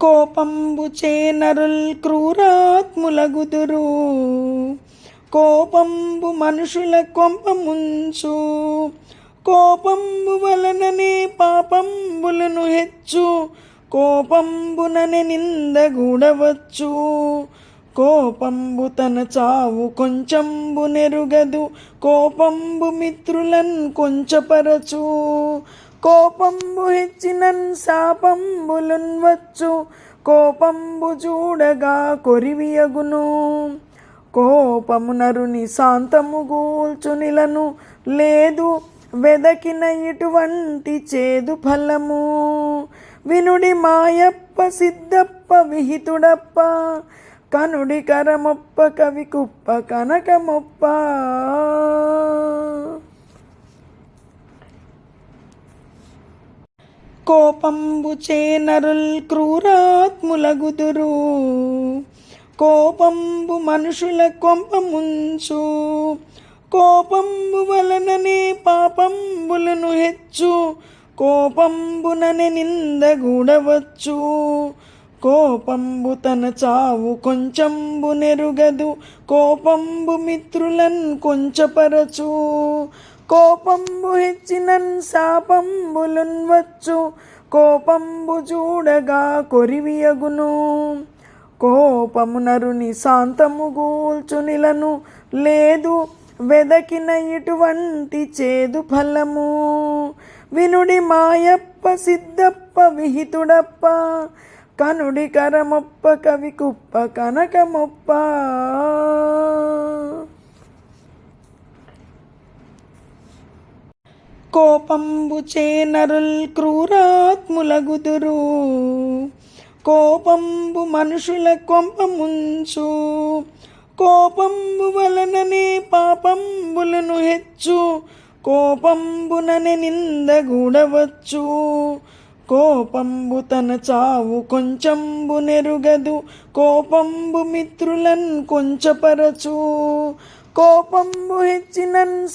కోపంబు చేనరుల్ క్రూరాత్ములగుదురు. కోపంబు మనుషుల కొంపముంచు. కోపంబు వలననే పాపంబులను హెచ్చు. కోపంబుననే నిందగూడవచ్చు కోపంబు తన చావు కొంచెంబు నెరుగదు. కోపంబు మిత్రులన్ కొంచపరచు. కోపంబు హెచ్చినన్ శాపంబులున్ వచ్చు. కోపంబు చూడగా కొరివియగును. కోపము నరుని శాంతము గూల్చునిలను లేదు వెదకిన ఇటువంటి చేదు ఫలము. వినుడి మాయప్ప సిద్ధప్ప విహితుడప్ప. కనుడి కరమొప్ప కవి కుప్ప కనకమొప్ప. కోపంబు చేనరుల్ క్రూరాత్ములగుదురు. కోపంబు మనుషుల కొంపముంచు. కోపంబు వలననే పాపంబులను హెచ్చు. కోపంబుననే నిందగూడవచ్చు. కోపంబు తన చావు కొంచెంబు నెరుగదు. కోపంబు మిత్రులన్ కొంచపరచు. కోపంబు హెచ్చినన్ శాపంబులున్ వచ్చు కోపంబు చూడగా కొరివియగును. కోపము నరుని శాంతము గూల్చునిలను లేదు వెదకిన ఇటువంటి చేదు ఫలము. వినుడి మాయప్ప సిద్ధప్ప విహితుడప్ప కనుడి కరమొప్ప కవి కుప్ప కనకమొప్ప. కోపంబు చేనరుల్ క్రూరాత్ములగుదురు. కోపంబు మనుషుల కొంపముంచు. కోపంబు వలననే పాపంబులను హెచ్చు. కోపంబుననే నిందగూడవచ్చు కోపంబు తన చావు కొంచెంబు నెరుగదు. కోపంబు మిత్రులన్ కొంచపరచు. కోపంబు హెచ్చినన్